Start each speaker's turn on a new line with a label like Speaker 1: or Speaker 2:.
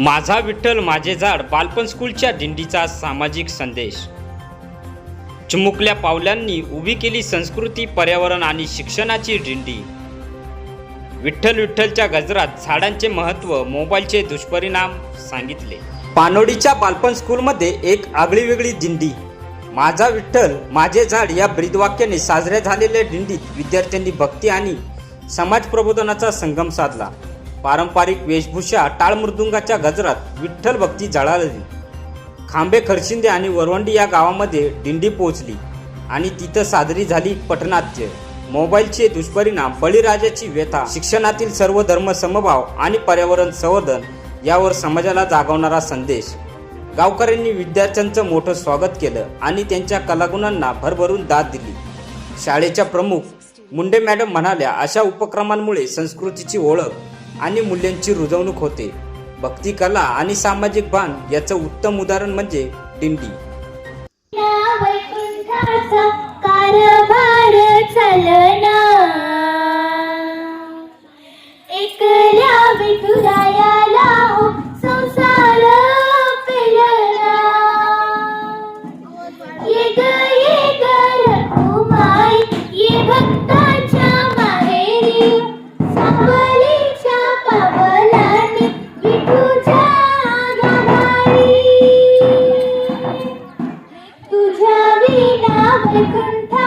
Speaker 1: माझा विठ्ठल माझे झाड बालपण स्कूलच्या दिंडीचा सामाजिक संदेश. चिमुकल्या पावलांनी उभी केली संस्कृती पर्यावरण आणि शिक्षणाची दिंडी. विठ्ठल विठ्ठलच्या गजरात झाडांचे महत्त्व मोबाईलचे दुष्परिणाम सांगितले. पानोडीच्या बालपण स्कूलमध्ये एक आगळी वेगळी दिंडी. माझा विठ्ठल माझे झाड या ब्रीदवाक्याने साजऱ्या झालेल्या दिंडीत विद्यार्थ्यांनी भक्ती आणि समाज प्रबोधनाचा संगम साधला. पारंपरिक वेशभूषा टाळमृदुंगाच्या गजरात विठ्ठल भक्ती जळाली. खांबे खरशिंदे आणि वरवंडी या गावामध्ये दिंडी पोहोचली आणि तिथं साजरी झाली पटनाट्य. मोबाईलचे दुष्परिणाम बळीराजाची व्यथा शिक्षणातील सर्व धर्म समभाव आणि पर्यावरण संवर्धन यावर समाजाला जागवणारा संदेश. गावकऱ्यांनी विद्यार्थ्यांचं मोठं स्वागत केलं आणि त्यांच्या कलागुणांना भरभरून दाद दिली. शाळेच्या प्रमुख मुंडे मॅडम म्हणाल्या अशा उपक्रमांमुळे संस्कृतीची ओळख आणि मूल्यांची रुजवणूक होते. भक्ती कला आणि सामाजिक भान याचं उत्तम उदाहरण म्हणजे दिंडी.
Speaker 2: वीणा वैकुण्ठा